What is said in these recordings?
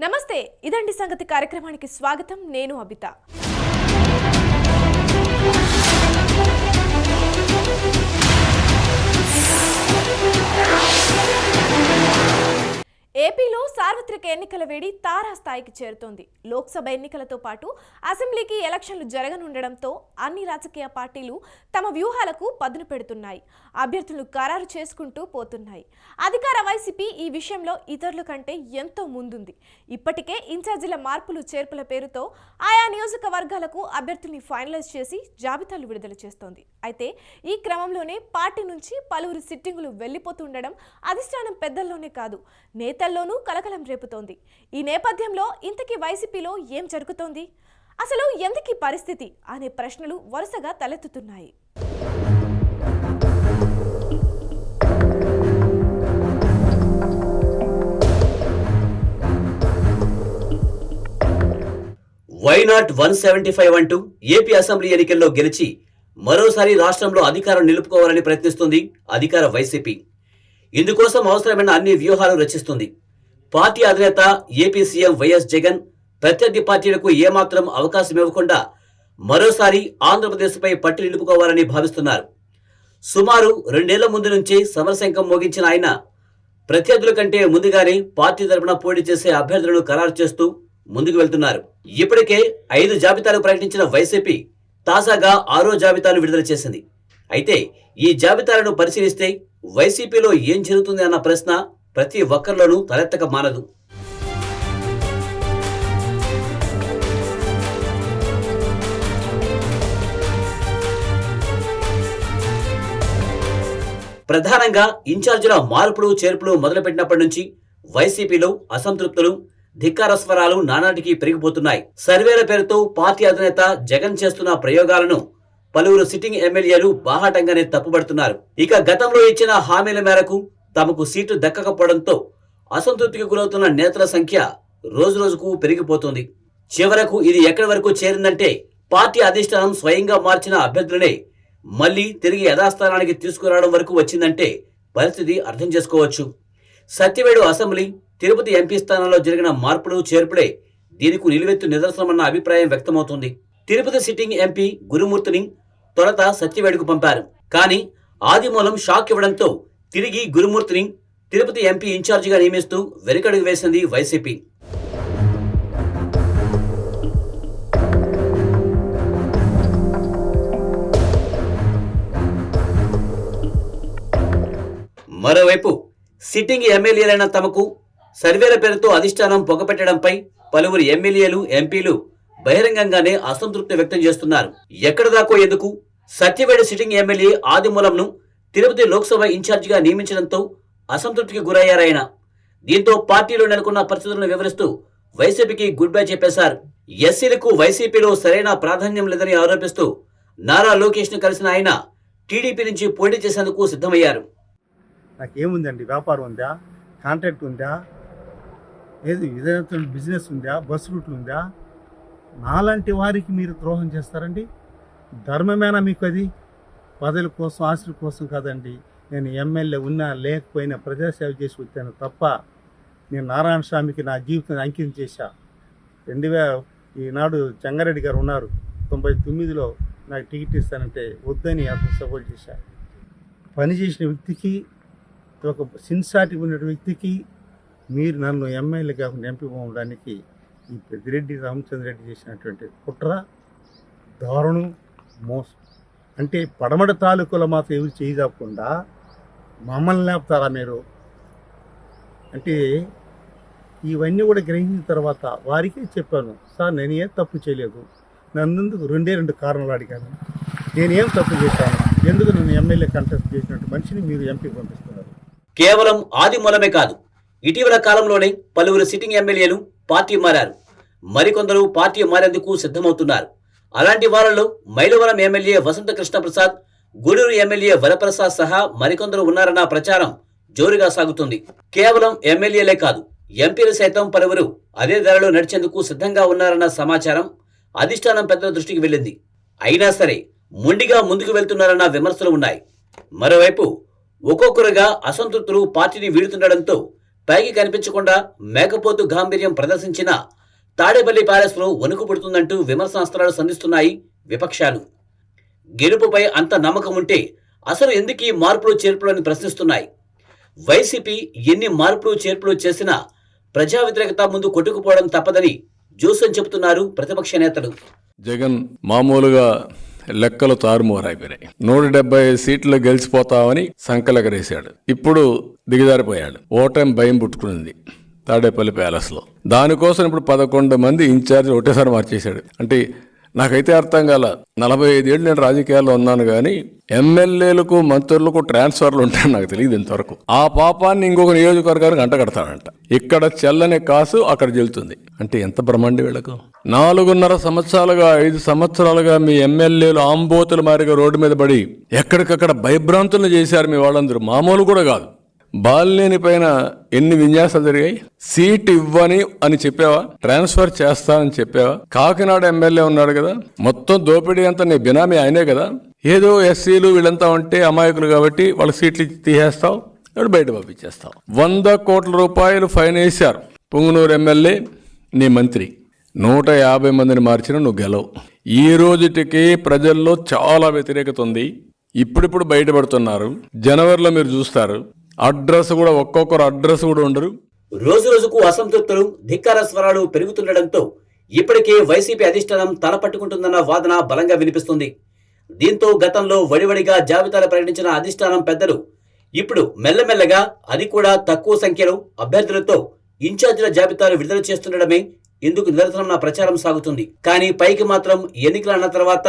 నమస్తే. ఇదండి సంగతి కార్యక్రమానికి స్వాగతం. నేను అబిత. ఎన్నికల వేడి తారాస్థాయికి చేరుతోంది. లోక్సభ ఎన్నికలతో పాటు అసెంబ్లీకి ఎలక్షన్లు జరగనుండడంతో అన్ని రాజకీయ పార్టీలు తమ వ్యూహాలకు పదును పెడుతున్నాయి. అభ్యర్థులు ఖరారు చేసుకుంటూ పోతున్నాయి. అధికార వైసీపీ ఈ విషయంలో ఇతరుల కంటే ఎంతో ముందుంది. ఇప్పటికే ఇన్ఛార్జీల మార్పులు చేర్పుల పేరుతో ఆయా నియోజకవర్గాలకు అభ్యర్థుల్ని ఫైనలైజ్ చేసి జాబితాలు విడుదల చేస్తోంది. అయితే ఈ క్రమంలోనే పార్టీ నుంచి పలువురు సిట్టింగులు వెళ్ళిపోతుండడం అధిష్టానం పెద్దల్లోనే కాదు నేతల్లోనూ కలకలం రేపుతోంది. ఈ నేపథ్యంలో ఇంతకీ వైసీపీలో ఏం జరుగుతోంది? అసలు ఎందుకీ పరిస్థితి? అనే ప్రశ్నలు వరుసగా తలెత్తుతున్నాయి. Why not one seventy five అంటూ ఏపీ అసెంబ్లీ ఎన్నికల్లో గెలిచి మరోసారి రాష్ట్రంలో అధికారం నిలుపుకోవాలని ప్రయత్నిస్తుంది అధికార వైసీపీ. ఇందుకోసం అవసరమైన అన్ని వ్యూహాలు రచిస్తుంది. పార్టీ అధినేత ఏపీ సీఎం వైఎస్ జగన్ ప్రత్యర్థి పార్టీలకు ఏమాత్రం అవకాశం ఇవ్వకుండా మరోసారి ఆంధ్రప్రదేశ్పై పట్టు నిలుపుకోవాలని భావిస్తున్నారు. సుమారు రెండేళ్ళ ముందు నుంచి సమరశంఖం మోగించిన ఆయన ప్రత్యర్థుల కంటే ముందుగానే పార్టీ తరఫున పోటీ చేసే అభ్యర్థులను ఖరారు చేస్తూ ముందుకు వెళ్తున్నారు. ఇప్పటికే ఐదు జాబితాలు ప్రకటించిన వైసీపీ తాజాగా ఆరో జాబితాను విడుదల చేసింది. అయితే ఈ జాబితాలను పరిశీలిస్తే వైసీపీలో ఏం జరుగుతుంది అన్న ప్రశ్న ప్రతి ఒక్కరిలోనూ తలెత్తక మానదు. ప్రధానంగా ఇన్ఛార్జీల మార్పులు చేర్పులు మొదలుపెట్టినప్పటి నుంచి వైసీపీలో అసంతృప్తులు ధిక్కార స్వరాలు నానాటికి పెరిగిపోతున్నాయి. సర్వేల పేరుతో పార్టీ అధినేత జగన్ చేస్తున్న ప్రయోగాలను పలువురు సిట్టింగ్ ఎమ్మెల్యేలు బాహాటంగానే తప్పుబడుతున్నారు. ఇక గతంలో ఇచ్చిన హామీల మేరకు తమకు సీటు దక్కకపోవడంతో అసంతృప్తికి గురవుతున్న నేతల సంఖ్య రోజురోజుకు పెరిగిపోతుంది. చివరకు ఇది ఎక్కడి వరకు చేరిందంటే పార్టీ అధిష్టానం స్వయంగా మార్చిన అభ్యర్థులనే మళ్ళీ తిరిగి యథాస్థానానికి తీసుకురావడం వరకు వచ్చిందంటే పరిస్థితి అర్థం చేసుకోవచ్చు. సత్యవేడు అసెంబ్లీ తిరుపతి ఎంపీ స్థానంలో జరిగిన మార్పులు చేర్పుడే దీనికి నిలువెత్తు నిదర్శనమన్న అభిప్రాయం వ్యక్తమవుతుంది. తిరుపతి సిట్టింగ్ ఎంపీ గురుమూర్తిని తొలుత సత్యవేడుకు పంపారు. కానీ ఆదిమూలం షాక్ ఇవ్వడంతో తిరిగి గురుమూర్తిని తిరుపతి ఎంపీ ఇన్ఛార్జిగా నియమిస్తూ వెనుకడుగు వేసింది వైసీపీ. మరోవైపు సిట్టింగ్ ఎమ్మెల్యేలైన తమకు సర్వేల పేరుతో అధిష్టానం పొగపెట్టడంపై పలువురు ఎమ్మెల్యేలు ఎంపీలు బహిరంగంగానే అసంతృప్తి వ్యక్తం చేస్తున్నారు. ఎక్కడ దాకో ఎందుకు? సత్యవేడి సిట్టింగ్ ఎమ్మెల్యే ఆదిమూలంను తిరుపతి లోక్సభ ఇన్ఛార్జిగా నియమించడంతో అసంతృప్తికి గురయ్యారాయన. దీంతో పార్టీలో నెలకొన్న పరిస్థితులను వివరిస్తూ వైసీపీకి గుడ్ బై చెప్పేశారు. ఎస్సీలకు వైసీపీలో సరైన ప్రాధాన్యం లేదని ఆరోపిస్తూ నారా లోకేష్ను కలిసిన ఆయన టీడీపీ నుంచి పోటీ చేసేందుకు సిద్ధమయ్యారు. నాకేముందండి? వ్యాపారం ఉందా? కాంట్రాక్ట్ ఉందా? ఏది విధంగా బిజినెస్ ఉందా? బస్ రూట్లు ఉందా? నాలాంటి వారికి మీరు ద్రోహం చేస్తారండి? ధర్మమేనా మీకు అది పదవుల కోసం ఆస్తుల కోసం కాదండి. నేను ఎమ్మెల్యే ఉన్నా లేకపోయినా ప్రజాసేవ చేసి వచ్చాను తప్ప నేను నారాయణ స్వామికి నా జీవితాన్ని అంకితం చేశా. రెండు వే ఈనాడు చెంగారెడ్డి గారు ఉన్నారు. తొంభై తొమ్మిదిలో నాకు టికెట్ ఇస్తానంటే వద్దని అతను సపోర్ట్ చేశా. పని చేసిన వ్యక్తికి ఒక సిన్సాటి ఉన్న వ్యక్తికి మీరు నన్ను ఎమ్మెల్యే కాకుండా ఎంపీ ఉండడానికి ఈ పెద్దిరెడ్డి రామచంద్రరెడ్డి చేసినటువంటి కుట్ర దారుణం మోసం. అంటే పడమట తాలూకులో మాత్రం ఎవరు చేయదాకుండా మమ్మల్ని లేపుతారా మీరు? అంటే ఇవన్నీ కూడా గ్రహించిన తర్వాత వారికే చెప్పాను సార్ నేను ఏం తప్పు చేయలేదు. నన్ను రెండే రెండు కారణాలు అడిగాను నేనేం తప్పు చేశాను? ఎందుకు నన్ను ఎమ్మెల్యే కంటెస్ట్ చేసినట్టు మనిషిని మీరు ఎంపీ పంపిస్తున్నారు? కేవలం ఆది మూలమే కాదు ఇటీవల కాలంలోనే పలువురు సిట్టింగ్ ఎమ్మెల్యేలు పార్టీ మారారు. మరికొందరు పార్టీ మారేందుకు సిద్ధమవుతున్నారు. అలాంటి వారిలో మైలవరం ఎమ్మెల్యే వసంత కృష్ణప్రసాద్ గూడూరు ఎమ్మెల్యే వరప్రసాద్ సహా మరికొందరు ఉన్నారన్న ప్రచారం జోరుగా సాగుతుంది. కేవలం ఎమ్మెల్యేలే కాదు ఎంపీలు సైతం పలువురు అదే ధరలో నడిచేందుకు సిద్ధంగా ఉన్నారన్న సమాచారం అధిష్టానం పెద్దల దృష్టికి వెళ్ళింది. అయినా సరే మొండిగా ముందుకు వెళ్తున్నారన్న విమర్శలు ఉన్నాయి. మరోవైపు ఒక్కొక్కరుగా అసంతృప్తులు పార్టీని వీడుతుండడంతో పైకి కనిపించకుండా మేకపోతు గాంభీర్యం ప్రదర్శించిన తాడేపల్లి ప్యాలెస్లో వణుకు పుడుతుందంటూ విమర్శనాస్త్రాలు సంధిస్తున్నాయి విపక్షాలు. గెలుపుపై అంత నమ్మకం ఉంటే అసలు ఎందుకు ఈ మార్పులు చేర్పులు అని ప్రశ్నిస్తున్నాయి. వైసీపీ ఎన్ని మార్పులు చేర్పులు చేసినా ప్రజా వ్యతిరేకత ముందు కొట్టుకుపోవడం తప్పదని జోసన్ చెబుతున్నారు ప్రతిపక్ష నేతలు. జగన్ మామూలుగా లెక్కలు తారుమోరైపోయినాయి. నూట డెబ్బై సీట్లు గెలిచిపోతామని సంకలకరేశాడు. ఇప్పుడు దిగజారిపోయాడు. ఓటమి భయం పుట్టుకునింది తాడేపల్లి ప్యాలెస్లో. దానికోసం ఇప్పుడు పదకొండు మంది ఇన్ఛార్జ్ ఒకటేసారి మార్చేశాడు. అంటే నాకైతే అర్థం కాల నలభై ఐదేళ్ళు నేను రాజకీయాల్లో ఉన్నాను కానీ ఎమ్మెల్యేలకు మంత్రులకు ట్రాన్స్ఫర్లు ఉంటాయని నాకు తెలియదు ఇంతవరకు. ఆ పాపాన్ని ఇంకొక నియోజకవర్గానికి అంటగడతాడంట. ఇక్కడ చెల్లని కాసు అక్కడ చెల్లుతుంది అంటే ఎంత బ్రహ్మాండి వీళ్ళకు? నాలుగున్నర సంవత్సరాలుగా ఐదు సంవత్సరాలుగా మీ ఎమ్మెల్యేలు ఆంబోతుల మారిగా రోడ్డు మీద పడి ఎక్కడికక్కడ భయభ్రాంతులు చేశారు మీ వాళ్ళందరూ. మామూలు కూడా కాదు. బాలినేని పైన ఎన్ని విన్యాసాలు జరిగాయి? సీట్ ఇవ్వని అని చెప్పావా? ట్రాన్స్ఫర్ చేస్తానని చెప్పావా? కాకినాడ ఎమ్మెల్యే ఉన్నాడు కదా? మొత్తం దోపిడీ అంతా నీ బినామీ ఆయనే కదా? ఏదో ఎస్సీలు వీళ్ళంతా ఉంటే అమాయకులు కాబట్టి వాళ్ళ సీట్లు తీసేస్తావు ఇప్పుడు బయట పంపించేస్తావు. వంద కోట్ల రూపాయలు ఫైన్ వేశారు. పొంగునూరు ఎమ్మెల్యే నీ మంత్రి. నూట యాభై మందిని మార్చిన నువ్వు గెలవు. ఈ రోజుటికి ప్రజల్లో చాలా వ్యతిరేకత ఉంది. ఇప్పుడిప్పుడు బయటపడుతున్నారు. జనవరిలో మీరు చూస్తారు. అడ్రస్ కూడా ఒక్కొక్కరు అడ్రస్ కూడా ఉండరు. రోజు రోజుకు అసంతృప్తులు ధిక్కార స్వరాలు పెరుగుతుండటంతో ఇప్పటికే వైసీపీ అధిష్టానం తల పట్టుకుంటుందన్న వాదన బలంగా వినిపిస్తుంది. దీంతో గతంలో వడివడిగా జాబితాలు ప్రకటించిన అధిష్టానం పెద్దలు ఇప్పుడు మెల్లమెల్లగా అది కూడా తక్కువ సంఖ్యలో అభ్యర్థులతో ఇన్ఛార్జీల జాబితాలు విడుదల చేస్తుండడమే ఇందుకు నిదర్శనం ప్రచారం సాగుతుంది. కానీ పైకి మాత్రం ఎన్నికలు అన్న తర్వాత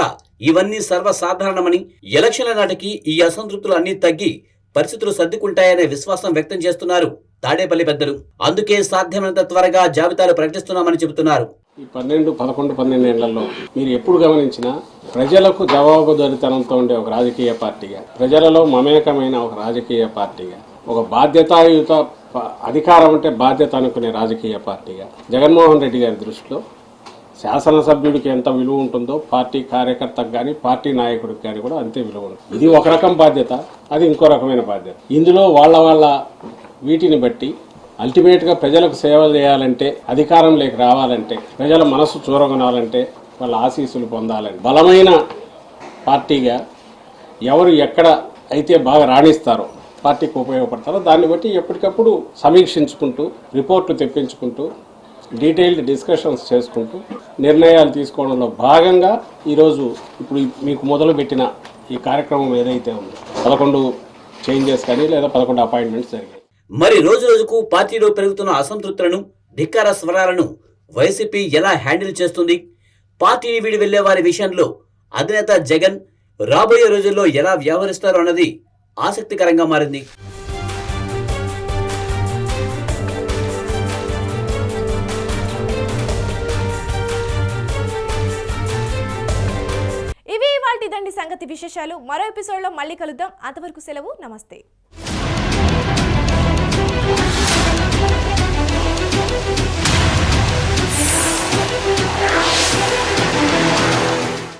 ఇవన్నీ సర్వసాధారణమని ఎలక్షన్ల నాటికి ఈ అసంతృప్తులు అన్నీ తగ్గి పరిస్థితులు సర్దుకుంటాయనే విశ్వాసం వ్యక్తం చేస్తున్నారు తాడేపల్లి పెద్దలు. అందుకే సాధ్యమైనంత త్వరగా జాబితాలు ప్రకటిస్తున్నామని చెబుతున్నారు. ఈ పన్నెండు పదకొండు పన్నెండు ఏళ్ళలో మీరు ఎప్పుడు గమనించినా ప్రజలకు జవాబుదారితనంతో ఉండే ఒక రాజకీయ పార్టీగా ప్రజలలో మమేకమైన ఒక రాజకీయ పార్టీగా ఒక బాధ్యతాయుత అధికారం అంటే బాధ్యత అనుకునే రాజకీయ పార్టీగా జగన్మోహన్ రెడ్డి గారి దృష్టిలో శాసనసభ్యుడికి ఎంత విలువ ఉంటుందో పార్టీ కార్యకర్తకు కానీ పార్టీ నాయకుడికి కానీ కూడా అంతే విలువ ఉంటుంది. ఇది ఒక రకం బాధ్యత అది ఇంకో రకమైన బాధ్యత. ఇందులో వాళ్ళ వాళ్ళ వీటిని బట్టి అల్టిమేట్గా ప్రజలకు సేవలు చేయాలంటే అధికారంలోకి రావాలంటే ప్రజల మనసు చూరగొనాలంటే వాళ్ళ ఆశీస్సులు పొందాలంటే బలమైన పార్టీగా ఎవరు ఎక్కడ అయితే బాగా రాణిస్తారో పార్టీకి ఉపయోగపడతారో దాన్ని బట్టి ఎప్పటికప్పుడు సమీక్షించుకుంటూ రిపోర్ట్లు తెప్పించుకుంటూ డీటెయిల్డ్ డిస్కషన్స్ చేసుకుంటూ నిర్ణయాలు తీసుకోవడంలో భాగంగా ఈరోజు ఇప్పుడు మీకు మొదలుపెట్టిన ఈ కార్యక్రమం ఏదైతే ఉందో పదకొండు చేంజెస్ కానీ లేదా పదకొండు అపాయింట్మెంట్స్ జరిగాయి. మరి రోజు రోజుకు పార్టీలో పెరుగుతున్న అసంతృప్తులను ధిక్కార స్వరాలను వైసీపీ ఎలా హ్యాండిల్ చేస్తుంది? పార్టీని వీడి వెళ్ళే వారి విషయంలో అధినేత జగన్ రాబోయే రోజుల్లో ఎలా వ్యవహరిస్తారు అన్నది ఆసక్తికరంగా మారింది. ఇదండి దండి సంగతి విశేషాలు. మరో ఎపిసోడ్లో మళ్ళీ కలుద్దాం. అంతవరకు సెలవు. నమస్తే.